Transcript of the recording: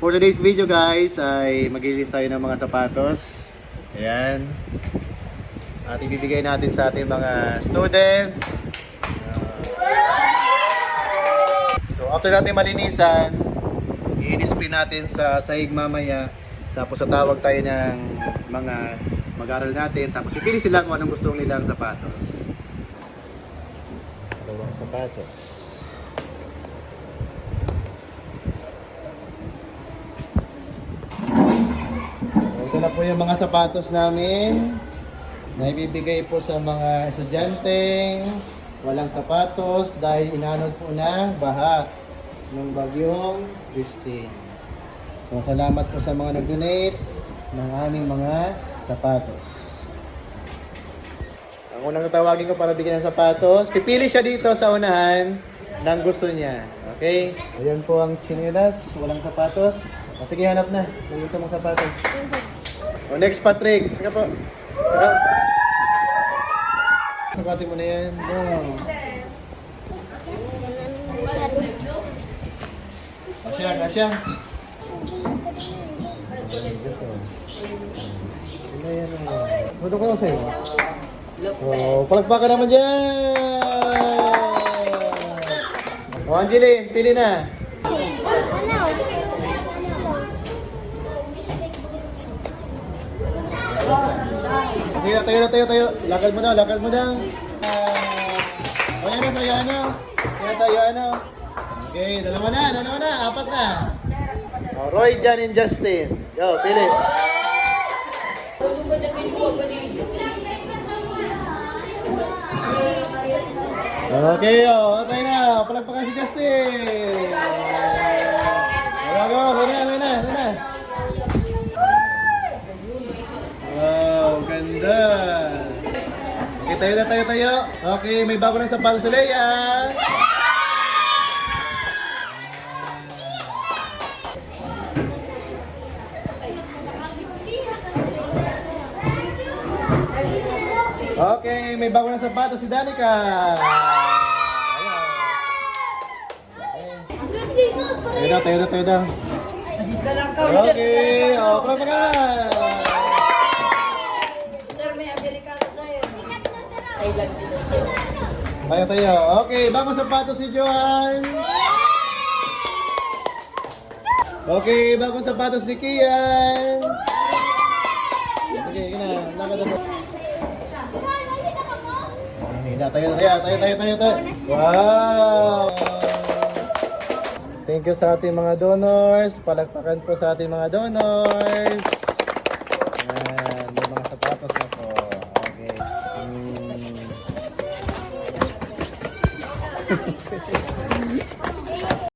For today's video guys, ay mag-release tayo ng mga sapatos. Ayan. At ibibigay natin sa ating mga student. So after natin malinisan, i-display natin sa sahig mamaya. Tapos tatawag tayo ng mga mag-aral natin. Tapos pipili sila kung anong gusto nilang sapatos. Dalawang sapatos. Na po yung mga sapatos namin na ibibigay po sa mga estudyanteng walang sapatos dahil inanod po ng baha ng bagyong Christine. So salamat po sa mga nag-donate ng aming mga sapatos. Ang unang tawagin ko para bigyan ng sapatos, pipili siya dito sa unahan ng gusto niya. Okay? Ayan po ang chinelas, walang sapatos. Sige, hanap na. Kung gusto mong sapatos. O, next, Patrick. Teka po. Teka. Sapatin mo na yan. Wow. Asya, asya. Ano ko sa'yo? Oh, palagpakan naman dyan! O, Angeline, pili na. Sige na, tayo na, tayo, tayo. Lakad mo na, lakad mo na. Ah, o yan na, tayo ano. Yan tayo ano. Okay, dalawa na, dalawa na, apat na. O, Roy, Jan, and Justin. Go, pili. Okay, oh, try na. Palagpakan si Justin. Wala ko, wala na, wala na, wala na. Wow, ganda. Okay, tayo na, tayo, tayo. Okay, may bago ng sapatos si Leia. Okay, may bago ng sapatos si Danica. Tayo na, tayo na, tayo na. Okay, oh, pala ka. Tayo, tayo. Okay, bagong sapatos si Joan. Okay, bagong sapatos ni Kian. Okay, na. Lakad ako. Okay, na, tayo, tayo, tayo, tayo, tayo, tayo. Wow! Thank you sa ating mga donors. Palagpakan po sa ating mga donors. Ayan, may mga sapatos na po. みんなでありがとうございました。